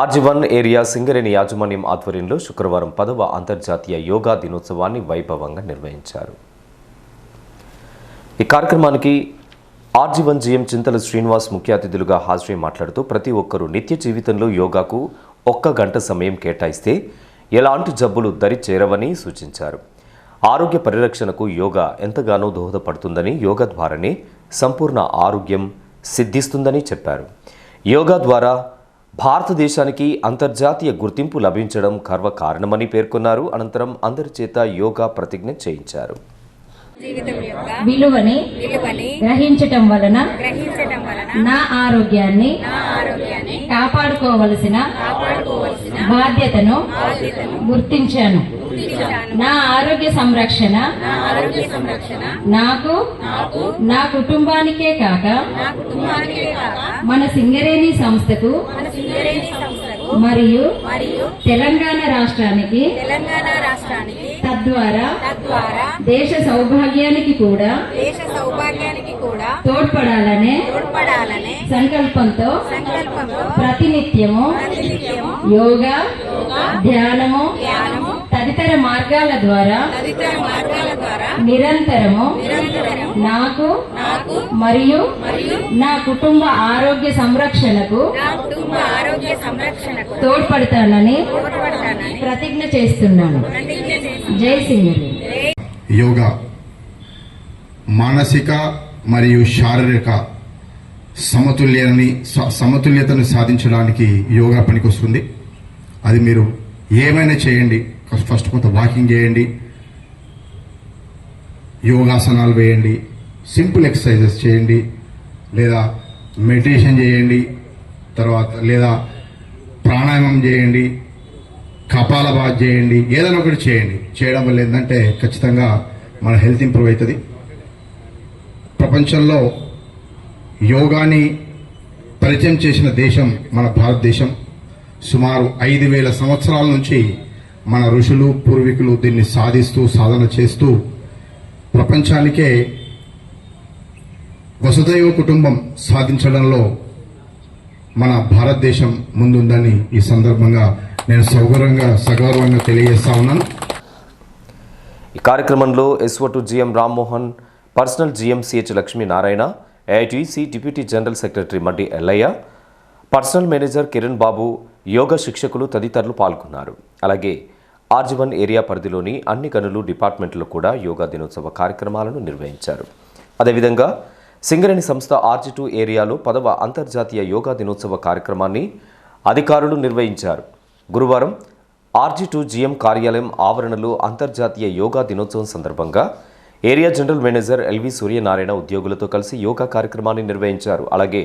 RG one area Singareni యాజమాన్యం ఆధ్వర్యంలో శుక్రవారం పదవ అంతర్జాతీయ యోగా దినోత్సవాన్ని వైభవంగా నిర్వహించారు. ఈ కార్యక్రమానికి ఆర్జీవన్ జీఎం చింతల శ్రీనివాస్ ముఖ్య అతిథులుగా హాజరై మాట్లాడుతూ ప్రతి ఒక్కరూ నిత్య జీవితంలో యోగాకు ఒక్క గంట సమయం కేటాయిస్తే ఎలాంటి జబ్బులు దరి చేరవని సూచించారు. ఆరోగ్య పరిరక్షణకు యోగా ఎంతగానో దోహదపడుతుందని యోగా ద్వారానే సంపూర్ణ ఆరోగ్యం సిద్ధిస్తుందని చెప్పారు. యోగా ద్వారా భారతదేశానికి అంతర్జాతీయ గుర్తింపు లభించడం గర్వకారణమని పేర్కొన్నారు. అనంతరం అందరి చేత యోగా ప్రతిజ్ఞ చేయించారు. విలువని విలువని గ్రహించటం వలన నా ఆరోగ్యాన్ని కాపాడుకోవలసిన కాపాడుకోవలసిన బాధ్యతను గుర్తించాను. నా ఆరోగ్య సంరక్షణ. నాకు నా కుటుంబానికే కాక మన సింగరేణి సంస్థకు మరియు తెలంగాణ రాష్ట్రానికి తెలంగాణ రాష్ట్రానికి తద్వారా దేశ సౌభాగ్యానికి కూడా దేశ సౌభాగ్యానికి కూడా తోడ్పడాలనే తోడ్పడాలనే సంకల్పంతో సంకల్పంతో ప్రతినిత్యము యోగా ధ్యానము తదితర మార్గాల ద్వారా తదితర మార్గాల ద్వారా నిరంతరము నిరంతరం నాకు నాకు మరియు మరియు నా కుటుంబ ఆరోగ్య సంరక్షణకు నా కుటుంబ ఆరోగ్య సంరక్షణకు తోడ్పడతానని తోడ్పడతానని ప్రతిజ్ఞ చేస్తున్నాను. జై సింగరేణి యోగా మానసిక మరియు శారీరక సమతుల్యాన్ని సమతుల్యతను సాధించడానికి యోగా పనికొస్తుంది. అది మీరు ఏమైనా చేయండి. ఫస్ట్ కొంత వాకింగ్ చేయండి. యోగాసనాలు వేయండి. సింపుల్ ఎక్సర్సైజెస్ చేయండి. లేదా మెడిటేషన్ చేయండి. తర్వాత లేదా ప్రాణాయామం చేయండి. కపాలభాత్ చేయండి. ఏదైనా ఒకటి చేయండి. చేయడం వల్ల ఏంటంటే ఖచ్చితంగా మన హెల్త్ ఇంప్రూవ్ అవుతుంది. ప్రపంచంలో యోగాని పరిచయం చేసిన దేశం మన భారతదేశం. సుమారు ఐదు వేల సంవత్సరాల నుంచి మన ఋషులు పూర్వీకులు దీన్ని సాధిస్తూ సాధన చేస్తూ ప్రపంచానికే వసుదైవ కుటుంబం సాధించడంలో మన భారతదేశం ముందుందని ఈ సందర్భంగా నేను సౌకర్యంగా సగౌరవంగా తెలియజేస్తా ఉన్నాను. ఈ కార్యక్రమంలో SO to GM Rammohan personnel GM CH Lakshminarayana AITC deputy general secretary Maddi Yellaiah personnel manager Kiran Babu yoga శిక్షకులు తదితరులు పాల్గొన్నారు. అలాగే ఆర్జీవన్ ఏరియా పరిధిలోని అన్ని గనులు డిపార్ట్మెంట్లో కూడా యోగా దినోత్సవ కార్యక్రమాలను నిర్వహించారు. అదేవిధంగా సింగరేణి సంస్థ ఆర్జీ టూ ఏరియాలో పదవ అంతర్జాతీయ యోగా దినోత్సవ కార్యక్రమాన్ని అధికారులు నిర్వహించారు. గురువారం ఆర్జీ టూ జీఎం కార్యాలయం ఆవరణలో అంతర్జాతీయ యోగా దినోత్సవం సందర్భంగా area general manager LV Suryanarayana ఉద్యోగులతో కలిసి యోగా కార్యక్రమాన్ని నిర్వహించారు. అలాగే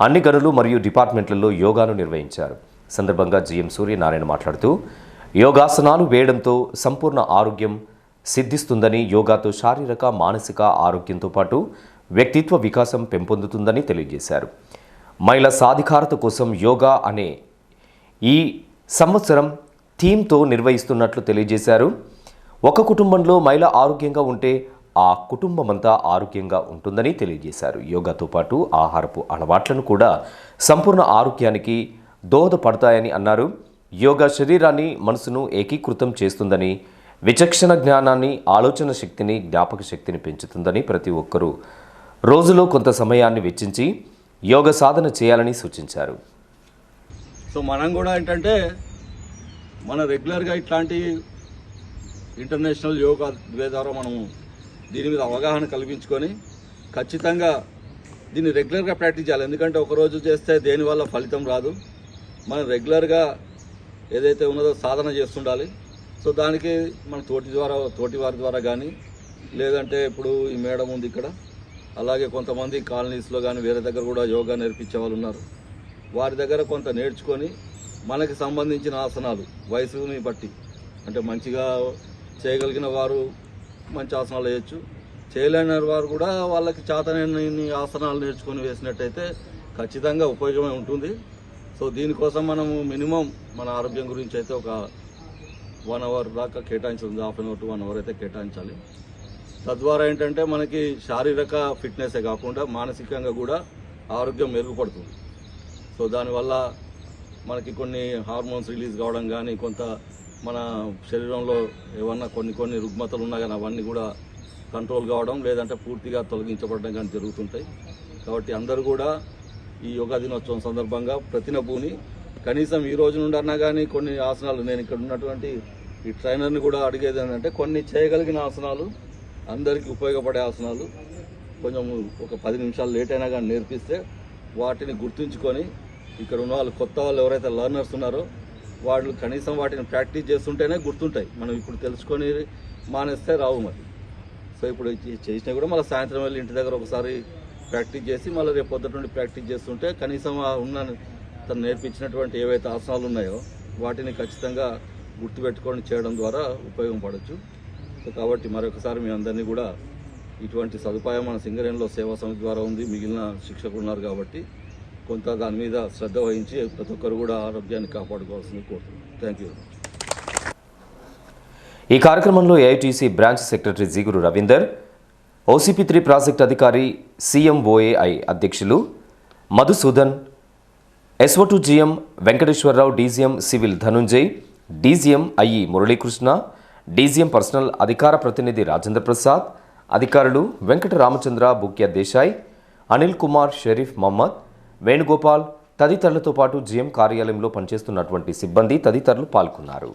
అన్ని గనులు మరియు డిపార్ట్మెంట్లలో యోగాను నిర్వహించారు. సందర్భంగా జీఎం సూర్యనారాయణ మాట్లాడుతూ యోగాసనాలు వేయడంతో సంపూర్ణ ఆరోగ్యం సిద్ధిస్తుందని యోగాతో శారీరక మానసిక ఆరోగ్యంతో పాటు వ్యక్తిత్వ వికాసం పెంపొందుతుందని తెలియజేశారు. మహిళా సాధికారత కోసం యోగా అనే ఈ సంవత్సరం థీమ్తో నిర్వహిస్తున్నట్లు తెలియజేశారు. ఒక కుటుంబంలో మహిళ ఆరోగ్యంగా ఉంటే ఆ కుటుంబమంతా ఆరోగ్యంగా ఉంటుందని తెలియజేశారు. యోగాతో పాటు ఆహారపు అలవాట్లను కూడా సంపూర్ణ ఆరోగ్యానికి దోహదపడతాయని అన్నారు. యోగా శరీరాన్ని మనసును ఏకీకృతం చేస్తుందని విచక్షణ జ్ఞానాన్ని ఆలోచన శక్తిని జ్ఞాపక శక్తిని పెంచుతుందని ప్రతి ఒక్కరూ రోజులో కొంత సమయాన్ని వెచ్చించి యోగ సాధన చేయాలని సూచించారు. సో మనం కూడా ఏంటంటే మన రెగ్యులర్గా ఇట్లాంటి ఇంటర్నేషనల్ యోగా ద్వారా మనము దీని మీద అవగాహన కల్పించుకొని ఖచ్చితంగా దీన్ని రెగ్యులర్గా ప్రాక్టీస్ చేయాలి. ఎందుకంటే ఒకరోజు చేస్తే దేనివల్ల ఫలితం రాదు. మనం రెగ్యులర్గా ఏదైతే ఉన్నదో సాధన చేస్తుండాలి. సో దానికి మన తోటి ద్వారా తోటి వారి ద్వారా కానీ లేదంటే ఇప్పుడు ఈ మేడం ఉంది ఇక్కడ. అలాగే కొంతమంది కాలనీస్లో కానీ వేరే దగ్గర కూడా యోగా నేర్పించే వాళ్ళు ఉన్నారు. వారి దగ్గర కొంత నేర్చుకొని మనకి సంబంధించిన ఆసనాలు వయసుని బట్టి. అంటే మంచిగా చేయగలిగిన వారు మంచి ఆసనాలు వేయచ్చు. చేయలేని వారు కూడా వాళ్ళకి చేతనైన ఆసనాలు నేర్చుకొని వేసినట్టయితే ఖచ్చితంగా ఉపయోగమే ఉంటుంది. సో దీనికోసం మనము మినిమం మన ఆరోగ్యం గురించి అయితే ఒక వన్ అవర్ దాకా కేటాయించాలి half an hour to one hour అయితే కేటాయించాలి. తద్వారా ఏంటంటే మనకి శారీరక ఫిట్నెసే కాకుండా మానసికంగా కూడా ఆరోగ్యం మెరుగుపడుతుంది. సో దానివల్ల మనకి కొన్ని హార్మోన్స్ రిలీజ్ కావడం కానీ కొంత మన శరీరంలో ఏమన్నా కొన్ని కొన్ని రుగ్మతలు ఉన్నా కానీ అవన్నీ కూడా కంట్రోల్ కావడం లేదంటే పూర్తిగా తొలగించబడడం కానీ జరుగుతుంటాయి. కాబట్టి అందరూ కూడా ఈ యోగా దినోత్సవం సందర్భంగా ప్రతినభూని కనీసం ఈ రోజు నుండి అన్నా కానీ కొన్ని ఆసనాలు నేను ఇక్కడ ఉన్నటువంటి ఈ ట్రైనర్ని కూడా అడిగేది ఏంటంటే కొన్ని చేయగలిగిన ఆసనాలు అందరికీ ఉపయోగపడే ఆసనాలు కొంచెం ఒక పది నిమిషాలు లేట్ అయినా కానీ నేర్పిస్తే వాటిని గుర్తుంచుకొని ఇక్కడ ఉన్న వాళ్ళు కొత్త వాళ్ళు ఎవరైతే లర్నర్స్ ఉన్నారో వాళ్ళు కనీసం వాటిని ప్రాక్టీస్ చేస్తుంటేనే గుర్తుంటాయి. మనం ఇప్పుడు తెలుసుకొని మానేస్తే రావు మరి. సో ఇప్పుడు చేసినా కూడా మళ్ళీ సాయంత్రం వెళ్ళి ఇంటి దగ్గర ఒకసారి ప్రాక్టీస్ చేసి మళ్ళీ రేపు పొద్దుట నుండి ప్రాక్టీస్ చేస్తుంటే కనీసం ఉన్న తను నేర్పించినటువంటి ఏవైతే ఆసనాలు ఉన్నాయో వాటిని ఖచ్చితంగా గుర్తుపెట్టుకొని చేయడం ద్వారా ఉపయోగపడవచ్చు సో కాబట్టి మరొకసారి మీ అందరినీ కూడా ఇటువంటి సదుపాయం మన సింగరేణిలో సేవా సమితి ద్వారా ఉంది. మిగిలిన శిక్షకులు ఉన్నారు కాబట్టి కొంత దాని మీద శ్రద్ధ వహించి ప్రతి ఒక్కరు కూడా ఆరోగ్యాన్ని కాపాడుకోవాల్సింది కోరుతున్నాను థ్యాంక్ యూ ఈ కార్యక్రమంలో AITC branch secretary Jeeguru Ravinder OCP three project అధికారి సీఎంఓఏఐ అధ్యక్షులు Madhusudan SO GM Venkateswararao DGM civil Dhanunjay DGM IE Muralikrishna DGM personnel అధికార ప్రతినిధి రాజేంద్ర ప్రసాద్ అధికారులు వెంకట రామచంద్ర బుక్య దేశాయ్ అనిల్ కుమార్ షరీఫ్ మహమ్మద్ వేణుగోపాల్ తదితరులతో పాటు జిఎం కార్యాలయంలో పనిచేస్తున్నటువంటి సిబ్బంది తదితరులు పాల్గొన్నారు.